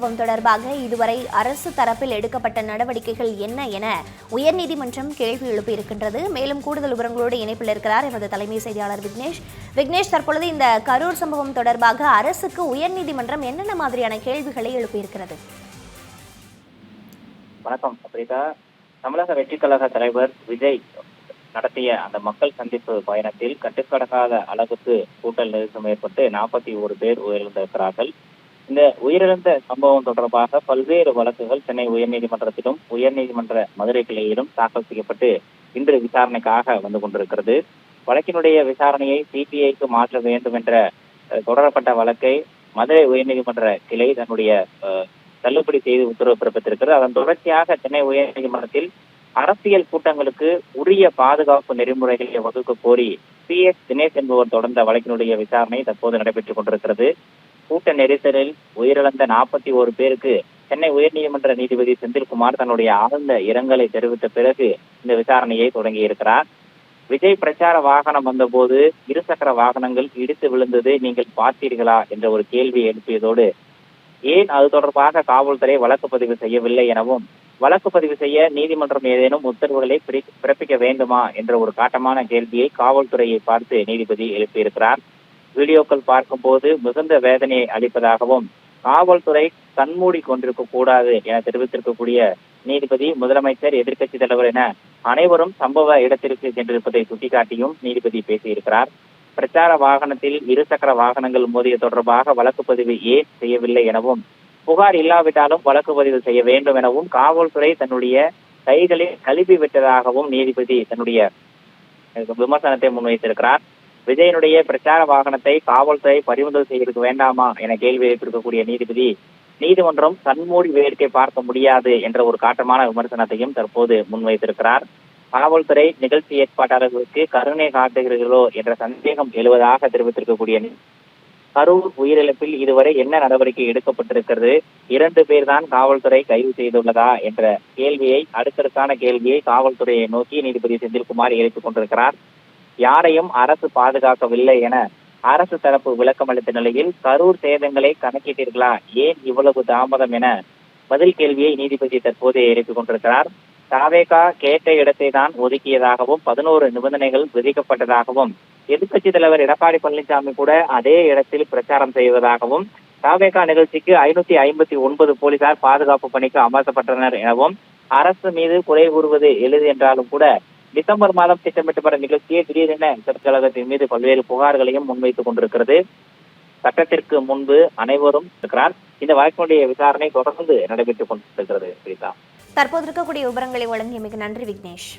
சம்பவம் தொடர்பாக இதுவரை அரசு தரப்பில் எடுக்கப்பட்ட நடவடிக்கைகள் என்ன என உயர்நீதிமன்றம் கேள்வி எழுப்பியிருக்கின்றது மேலும் கூடுதல் விவரங்களோடு இணைப்பில் இருக்கிறார் எமது தலைமை செய்தியாளர் விக்னேஷ். விக்னேஷ் தற்பொழுது இந்த கரூர் சம்பவம் தொடர்பாக அரசுக்கு உயர்நீதிமன்றம் என்னென்ன மாதிரியான கேள்விகளை எழுப்பியிருக்கிறது வணக்கம் பிரீதா தமிழக வெற்றி கழக தலைவர் விஜய் நடத்திய அந்த மக்கள் சந்திப்பு பயணத்தில் கட்டுக்கடக்காத அளவுக்கு கூட்டல் நெரிசல் ஏற்பட்டு நாற்பத்தி ஒரு பேர் உயிரிழந்திருக்கிறார்கள். இந்த உயிரிழந்த சம்பவம் தொடர்பாக பல்வேறு வழக்குகள் சென்னை உயர்நீதிமன்றத்திலும் உயர்நீதிமன்ற மதுரை கிளையிலும் தாக்கல் செய்யப்பட்டு இன்று விசாரணைக்காக வந்து கொண்டிருக்கிறது. வழக்கினுடைய விசாரணையை சிபிஐக்கு மாற்ற வேண்டும் என்ற தொடரப்பட்ட வழக்கை மதுரை உயர்நீதிமன்ற கிளை தன்னுடைய அஹ், தள்ளுபடி செய்து உத்தரவு பிறப்பித்திருக்கிறது. அதன் தொடர்ச்சியாக சென்னை உயர்நீதிமன்றத்தில் அரசியல் கூட்டங்களுக்கு உரிய பாதுகாப்பு நெறிமுறைகளை வகுக்க கோரி பி எஸ் தினேஷ் என்பவர் தொடர்ந்த வழக்கினுடைய விசாரணை தற்போது நடைபெற்றுக் கொண்டிருக்கிறது. கூட்ட நெரிசலில் உயிரிழந்த நாற்பத்தி ஒரு பேருக்கு சென்னை உயர்நீதிமன்ற நீதிபதி செந்தில்குமார் தன்னுடைய ஆழ்ந்த இரங்கலை தெரிவித்த பிறகு இந்த விசாரணையை தொடங்கி இருக்கிறார் விஜய் பிரச்சார வாகனம் வந்தபோது இருசக்கர வாகனங்கள் இடித்து விழுந்தது நீங்கள் பார்த்தீர்களா என்ற ஒரு கேள்வி எழுப்பியதோடு ஏன் அது தொடர்பாக காவல்துறை வழக்கு பதிவு செய்யவில்லை எனவும் வழக்கு பதிவு செய்ய நீதிமன்றம் ஏதேனும் உத்தரவுகளை பிரி- பிறப்பிக்க வேண்டுமா என்ற ஒரு காட்டமான கேள்வியை காவல்துறையை பார்த்து நீதிபதி எழுப்பியிருக்கிறார். வீடியோக்கள் பார்க்கும்போது மிகுந்த வேதனையை அளிப்பதாகவும் காவல்துறை கண்மூடி கொண்டிருக்க கூடாது என தெரிவித்திருக்கக்கூடிய நீதிபதி முதலமைச்சர் எதிர்க்கட்சி தலைவர் என அனைவரும் சம்பவ இடத்திற்கு சென்றிருப்பதை சுட்டிக்காட்டியும் நீதிபதி பேசியிருக்கிறார். பிரச்சார வாகனத்தில் இருசக்கர வாகனங்கள் மோதிய தொடர்பாக வழக்கு பதிவு ஏன் செய்யவில்லை எனவும் புகார் இல்லாவிட்டாலும் வழக்கு பதிவு செய்ய வேண்டும் எனவும் காவல்துறை தன்னுடைய கைகளில் கழுவி விட்டதாகவும் நீதிபதி தன்னுடைய விமர்சனத்தை முன்வைத்திருக்கிறார். விஜயனுடைய பிரச்சார வாகனத்தை காவல்துறை பறிமுதல் செய்திருக்க வேண்டாமா என கேள்வி எழுப்பியிருக்கக்கூடிய நீதிபதி நீதிமன்றம் கண்மூடி வேடிக்கை பார்க்க முடியாது என்ற ஒரு காட்டமான விமர்சனத்தையும் தற்போது முன்வைத்திருக்கிறார். காவல்துறை நிகழ்ச்சி ஏற்பாட்டாளர்களுக்கு கருணை காட்டுகிறீர்களோ என்ற சந்தேகம் எழுவதாக தெரிவித்திருக்கக்கூடிய கரூர் உயிரிழப்பில் இதுவரை என்ன நடவடிக்கை எடுக்கப்பட்டிருக்கிறது? இரண்டு பேர் தான் காவல்துறை கைது செய்துள்ளதா என்ற கேள்வியை அடுத்தடுக்கான கேள்வியை காவல்துறையை நோக்கி நீதிபதி செந்தில்குமார் எழுப்பிக் கொண்டிருக்கிறார். யாரையும் அரசு பாதுகாக்கவில்லை என அரசு தரப்பு விளக்கம் அளித்த நிலையில் கரூர் சேதங்களை கணக்கிட்டீர்களா? ஏன் இவ்வளவு தாமதம் என பதில் கேள்வியை நீதிபதி தற்போது எழுப்பிக் கொண்டிருக்கிறார். தாவேகா கேட்ட இடத்தை தான் ஒதுக்கியதாகவும் பதினோரு நிபந்தனைகள் விதிக்கப்பட்டதாகவும் எதிர்க்கட்சி தலைவர் எடப்பாடி பழனிசாமி கூட அதே இடத்தில் பிரச்சாரம் செய்வதாகவும் தாவேகா நிகழ்ச்சிக்கு ஐநூத்தி ஐம்பத்தி ஒன்பது போலீசார் பாதுகாப்பு பணிக்கு அமர்த்தப்பட்டனர் எனவும் அரசு மீது குறை கூறுவது எளிது என்றாலும் கூட டிசம்பர் மாதம் திட்டமிட்டப்பட்ட நிகழ்ச்சியை திடீரென கழகத்தின் மீது பல்வேறு புகார்களையும் முன்வைத்துக் கொண்டிருக்கிறது. சட்டத்திற்கு முன்பு அனைவரும் இருக்கிறார். இந்த வழக்கினுடைய விசாரணை தொடர்ந்து நடைபெற்றுக் கொண்டிருக்கிறது தற்போது இருக்கக்கூடிய விவரங்களை மிக நன்றி விக்னேஷ்.